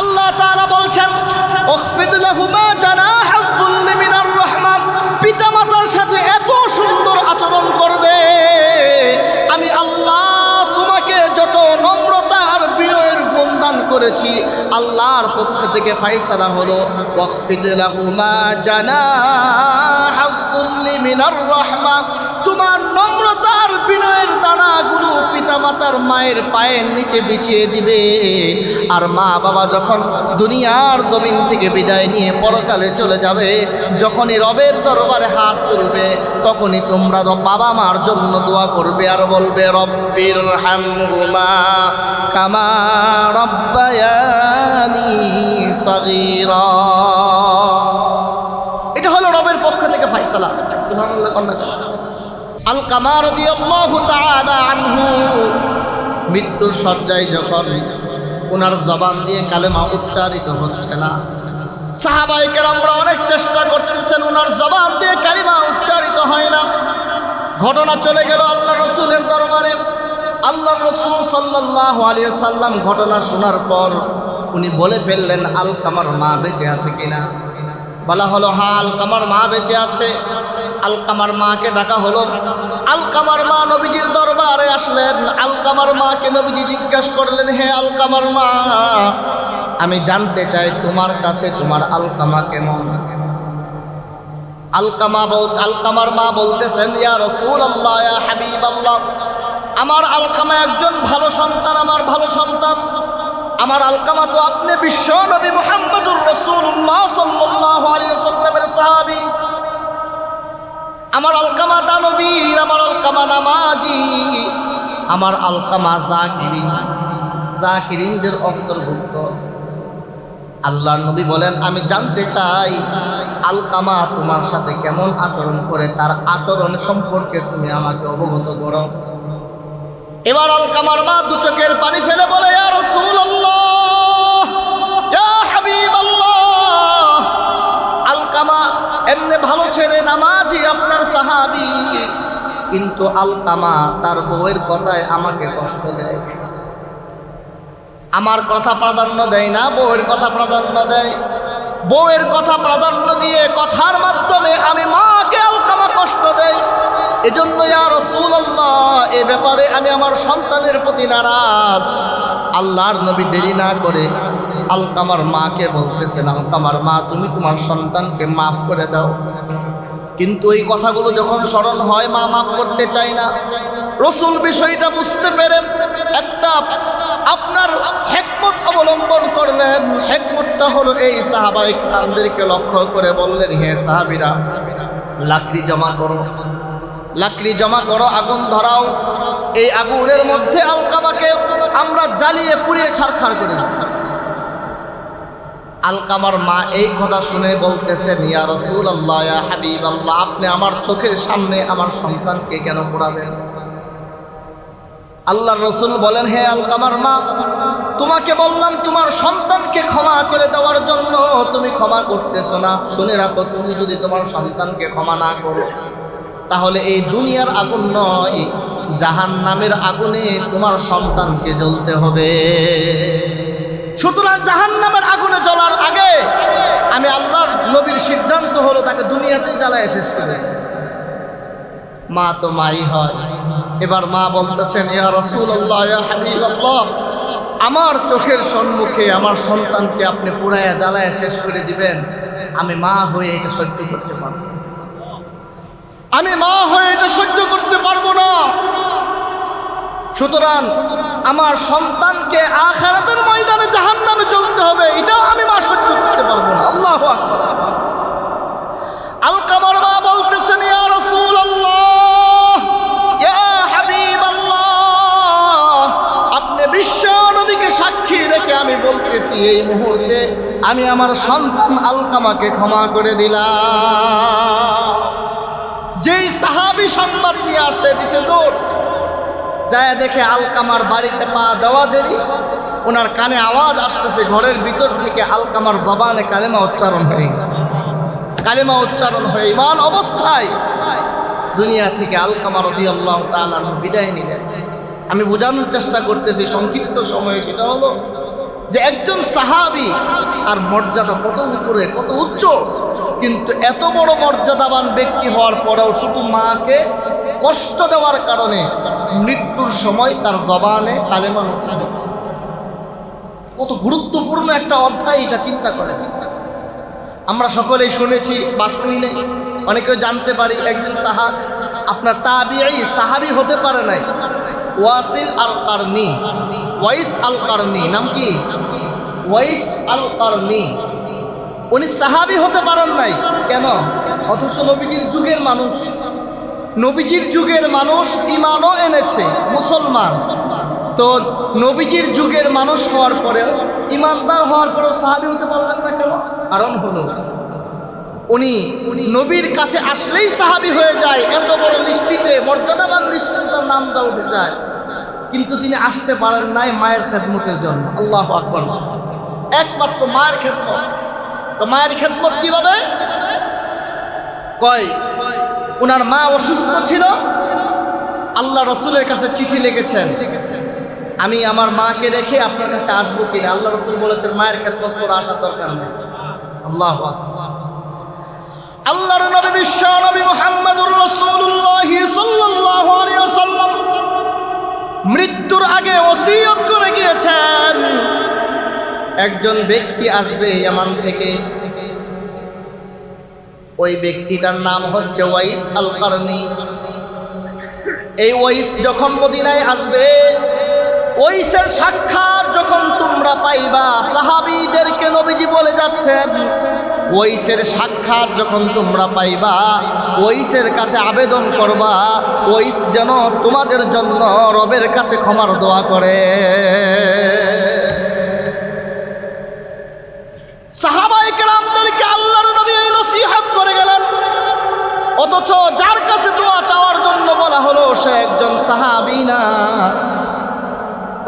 আল্লাহ তারা বলছেন রহমান। পিতামাতার সাথে এত সুন্দর আচরণ করবে। আমি যত করেছি, আল্লাহর পক্ষ থেকে ফাইসালা হলো জানাহুল মিনার তোমার নম্রতা আর বিনয়ের দানাগুলো পিতামাতার মায়ের পায়ের নিচে বিছিয়ে দিবে। আর মা বাবা যখন দুনিয়ার জমিন থেকে বিদায় নিয়ে পরকালে চলে যাবে, যখনই রবের দরবারে হাত তুলবে, তখনই তোমরা বাবা মার জন্য দোয়া করবে আর বলবে, রব্বির হামহুমা কামা রব্বায়ানি সাগীরা। এটা হলো রবের পক্ষ থেকে ফাইসালা। সুবহানাল্লাহ কন্যা আল কামার আনহু। মৃত্যুর শয্যায় যখন ওনার জবান দিয়ে কালেমা উচ্চারিত হচ্ছে না সাহাবাই কেরামরা অনেক চেষ্টা করতেছেন ওনার জবান দিয়ে কালিমা উচ্চারিত হয় না। ঘটনা চলে গেল আল্লাহ রসুলের দরবারে। আল্লাহ রসুল সাল্লাহ আলিয়া সাল্লাম ঘটনা শোনার পর উনি বলে ফেললেন, আল কামার মা বেঁচে আছে কিনা? বলা হলো হ্যাঁ আলকামার মা বেঁচে আছে। আলকামার মাকে ডাকা হলো। আলকামার মা নবীজির দরবারে আসলেন। আলকামার মাকে নবীজি জিজ্ঞাসা করলেন, হে আলকামার মা, আমি জানতে চাই তোমার কাছে তোমার আলকামা কেমন? আলকামা বল, আলকামার মা বলতেছেন, ইয়া রসুল আল্লাহ হাবিব আল্লাহ আমার আলকামা একজন ভালো সন্তান, আমার ভালো সন্তান। আমার আলকামা তো আপনি বিশ্ব নবী মুহাম্মদুর রসুল্লাহ সাল্লাল্লাহু আলাইহি সাল্লামের সাহাবী। আমার আলকামা দানবীর আমার আলকামা নামাজি আমার আলকামা জাকিরিন। জাকিরিনদের অন্তর্ভুক্ত। আল্লাহ নবী বলেন, আমি জানতে চাই, আলকামা তোমার সাথে কেমন আচরণ করে, তার আচরণ সম্পর্কে তুমি আমাকে অবগত করো। এবার আলকামার মা দু চোখের পানি ফেলে বলে হাবিবাল্লাহ। আলকামা এমনি ভালো ছেলে, নামাজি আপনার সাহাবী। কিন্তু আলকামা তার বউয়ের কথায় আমাকে কষ্ট দেয়। আমার কথা প্রাধান্য দেয় না, বউয়ের কথা প্রাধান্য দেয়। বউয়ের কথা প্রাধান্য দিয়ে কথার মাধ্যমে আমি মাকে আলকামা কষ্ট দেয় এজন্য রাসূলুল্লাহ এ ব্যাপারে আমি আমার সন্তানের প্রতি নারাজ। আল্লাহর নবী দেরি না করে আলকামার মাকে বলতেছেন, আলকামার মা, তুমি তোমার সন্তানকে মাফ করে দাও। কিন্তু এই কথাগুলো যখন স্মরণ হয়, মা মাফ করতে চায় না। রসুল বিষয়টা বুঝতে পেরে একটা আপনার হেকমত অবলম্বন করলেন। হেকমতটা হলো এই সাহাবাই খানদেরকে লক্ষ্য করে বললেন, হে সাহাবিরা, লাকড়ি জমা করো। লাকড়ি জমা করো, আগুন ধরাও। এই আগুনের মধ্যে আলকামাকে আমরা জ্বালিয়ে পুড়িয়ে ছাড়খাড় করে। আলকামার মা এই কথা শুনে বলতেছেন, ইয়া রসুল আল্লাহ হাবিব আল্লাহ আপনি আমার চোখের সামনে আমার সন্তানকে কেন পড়াবেন? আল্লাহ রসুল বলেন, হে আলকামার মা, তোমাকে বললাম তোমার সন্তানকে ক্ষমা করে দেওয়ার জন্য। তুমি ক্ষমা করতেছো না। শুনে রাখো, তুমি যদি তোমার সন্তানকে ক্ষমা না করো, তাহলে এই দুনিয়ার আগুন নয়। জাহান নামের আগুনে তোমার সন্তানকে জ্বলতে হবে। সুতরাং জাহান নামের আগুনে জ্বলার আগে আমি আল্লাহর নবীর সিদ্ধান্ত হলো তাকে দুনিয়াতেই জ্বালায় শেষ করে। মা তো মাই হয়। এবার মা বলতেছেন, ইয়া রাসূলুল্লাহ, ইয়া হাবিবাল্লাহ, আমার চোখের সম্মুখে আমার সন্তানকে আপনি পুরায়া জ্বালায় শেষ করে দিবেন। আমি মা হয়ে এটা সহ্য করতে পারব। আমি মা হয়ে এটা সহ্য করতে পারব না। সুতরাং আমার সন্তানকে আখারাতের ময়দানে জাহান নামে চলতে হবে, এটাও আমি মা সহ্য করতে পারব না। আল্লাহ আলকামার মা বলতেছেন, ইয়া রসুল আপনি বিশ্ব নবীকে সাক্ষী রেখে আমি বলতেছি, এই মুহূর্তে আমি আমার সন্তান আলকামাকে ক্ষমা করে দিলাম। সাহাবি সংবাদ নিয়ে আসতে দিছে দৌড় যায় দেখে আলকামার বাড়িতে পা দেওয়া দেরি। ওনার কানে আওয়াজ আসতেছে, ঘরের ভিতর থেকে আলকামার জবানে কালেমা উচ্চারণ হয়ে গেছে। কালেমা উচ্চারণ হয়ে ইমান অবস্থায় দুনিয়া থেকে আলকামা রদি আল্লাহ তালান বিদায় নিলেন। আমি বোঝানোর চেষ্টা করতেছি, সংক্ষিপ্ত সময়ে সেটা হলো যে একজন সাহাবি আর মর্যাদা কত উপরে, কত উচ্চ? কিন্তু এত বড় মর্যাদাবান ব্যক্তি হওয়ার পরেও শুধু মাকে কষ্ট দেওয়ার কারণে মৃত্যুর সময় তার জবানে কালেমা হচ্ছে। কত গুরুত্বপূর্ণ একটা অধ্যায় এটা চিন্তা করে। আমরা সকলেই শুনেছি বাস্তবই নেই। অনেকেও জানতে পারি, একজন সাহা আপনার তাবিআই সাহাবি হতে পারে নাই। ওয়াসিল আল কারনি ওয়াইস আল কারনি নাম কি? ওয়াইস আল কারনি উনি সাহাবি হতে পারেন নাই। কেন? অথচ নবীজির যুগের মানুষ। নবীজির যুগের মানুষ ইমানও এনেছে, মুসলমান। তো নবীজির যুগের মানুষ হওয়ার পরে ইমানদার হওয়ার পরেও সাহাবি হতে পারলেন না কেন? কারণ হলো, উনি নবীর কাছে আসলেই সাহাবি হয়ে যায়, এত বড় লিস্টিতে, মর্যাদাবান লিস্টিতে তার নামটা উঠে যায়। কিন্তু তিনি আসতে পারেন নাই মায়ের খেদমতের জন্য। আল্লাহ আকবর। একমাত্র মায়ের খেদমত। তো মায়ের খেদমত কীভাবে? কয় ওনার মা অসুস্থ ছিল। আল্লাহ রসুলের কাছে চিঠি লিখেছেন, আমি আমার মাকে রেখে আপনার কাছে আসব কিনা আল্লাহ রসুল বলেছেন, মায়ের খেদমত করে আসার দরকার নেই। আল্লাহ। আল্লাহর নবী বিশ্ব নবী মুহাম্মদুর রাসূলুল্লাহ সাল্লাল্লাহু আলাইহি ওয়াসাল্লাম মৃত্যুর আগে ওসিয়ত করে গিয়েছেন। একজন ব্যক্তি আসবে ইয়ামান থেকে। ওই ব্যক্তিটার নাম হচ্ছে ওয়াইস আল কারনি এই ওয়াইস যখন মদিনায় আসবে ওইসের সাক্ষাৎ যখন তোমরা পাইবা, সাহাবীদেরকে নবীজি বলে যাচ্ছেন ওইসের সাক্ষাৎ যখন তোমরা পাইবা ওইসের কাছে আবেদন করবা ওইস যেন তোমাদের জন্য রবের কাছে ক্ষমার দোয়া করে। সাহাবাই কেরামদেরকে আল্লাহর নবী এই নসিহত করে গেলেন। অথচ যার কাছে দোয়া চাওয়ার জন্য বলা হলো, সে একজন সাহাবি না। ওই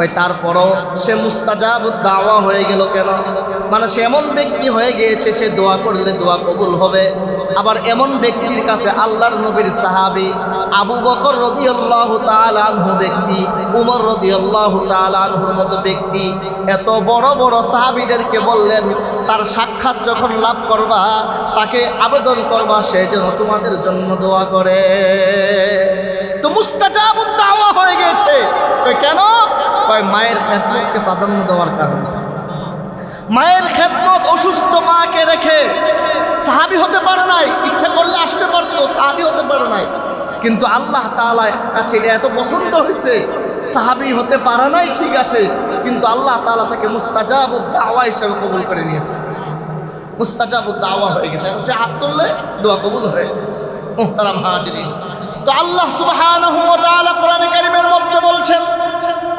তারপরও সে মুস্তাজাব দাওয়া হয়ে গেল কেন? মানে সে এমন ব্যক্তি হয়ে গিয়েছে, সে দোয়া করলে দোয়া কবুল হবে। আবার এমন ব্যক্তির কাছে আল্লাহর নবীর সাহাবি আবু বকর রদি রদিয়াল্লাহ তালানহু ব্যক্তি, উমর রদি রদিয়াল্লাহ তালানহুর মতো ব্যক্তি এত বড় বড় সাহাবিদেরকে বললেন, তার সাক্ষাৎ যখন লাভ করবা, তাকে আবেদন করবা, সে যেন তোমাদের জন্য দোয়া করে। তো মুস্তাজাব দাওয়া হয়ে গেছে। কেন কয়, মায়ের খেদমতকে প্রাধান্য দেওয়ার কারণে মায়ের খেদমত অসুস্থ মাকে রেখে সাহাবি হতে পারে নাই, ইচ্ছা করলে আসতে পারতো, সাহাবি হতে পারে নাই। কিন্তু আল্লাহ তাআলার কাছে এটা এত পছন্দ হয়েছে, সাহাবি হতে পারে নাই, ঠিক আছে, কিন্তু আল্লাহ তাআলা তাকে মুস্তাজাব দাওয়া হিসাবে কবুল করে নিয়েছে। মুস্তাজাব দাওয়া হয়ে গেছে যে হাত তুললে দোয়া কবুল হয়ে মুহতারাম হাজিরিন। তো আল্লাহ তাআলা কোরআনে কারীমের মধ্যে বলছেন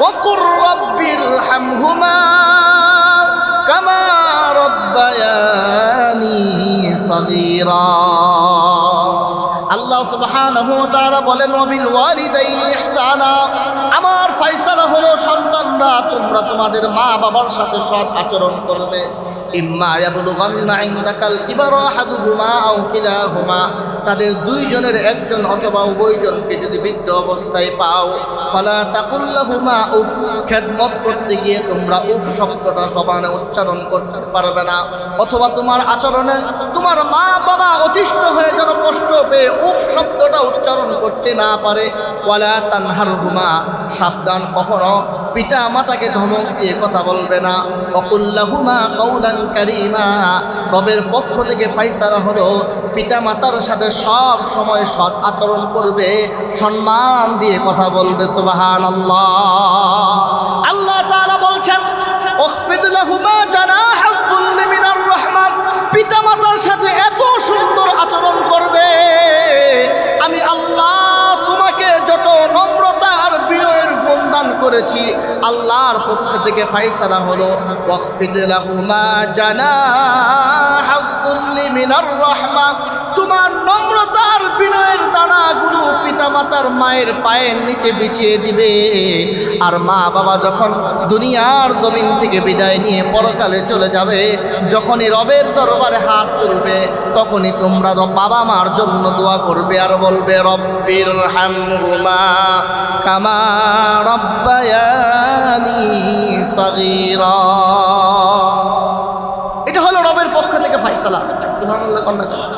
وقل رب ارحمهما كما ربياني صغيرا আল্লাহ সুবহানাহু ওয়া তাআলা বলেন ওয়াবিল ওয়ালিদাইনি ইহসানা আমার ফয়সালা হলো সন্তানরা তোমরা তোমাদের মা বাবার সাথে সৎ আচরণ করবে ইম্মা ইয়াবলুগান্না ইনদাকাল কিবারা আহাদুহুমা আও কিলাহুমা তাদের দুইজনের একজন অথবা উভয়জনকে যদি বৃদ্ধ অবস্থায় পাও, ফালা তাকুল্লাহুমা উফ, খেদমত করতে গিয়ে তোমরা উফ শব্দটা সবানে উচ্চারণ করতে পারবে না। অথবা তোমার আচরণে তোমার মা বাবা অতিষ্ঠ হয়ে যেন কষ্ট পেয়ে উফ শব্দটা উচ্চারণ করতে না পারে। ওয়ালা তানহার হুমা সাবধান কখনো পিতা মাতাকে ধমক দিয়ে কথা বলবে না। অকুল্লাহুমা কৌলান কারিমা। রবের পক্ষ থেকে ফাইসারা হলো, পিতা মাতার সাথে সব সময় সৎ আচরণ করবে, সম্মান দিয়ে কথা বলবে সুবাহান আল্লাহ আল্লাহ তারা বলছেন অফিদুল্লাহুমা লাহুমা করেছি, আল্লাহর পক্ষ থেকে ফাইসালা হলো রাহমা। তোমার নম্রতার বিনয়ের দানাগুলো পিতামাতার মায়ের পায়ের নিচে বিছিয়ে দিবে। আর মা বাবা যখন দুনিয়ার জমিন থেকে বিদায় নিয়ে পরকালে চলে যাবে, যখনই রবের দরবারে হাত তুলবে, তখনই তোমরা বাবা মার জন্য দোয়া করবে আর বলবে রব্বির হামহুমা কামা রব্বায়ানি এটা হলো রবের পক্ষ থেকে ফাইসালা। সুবহানাল্লাহ কন্যা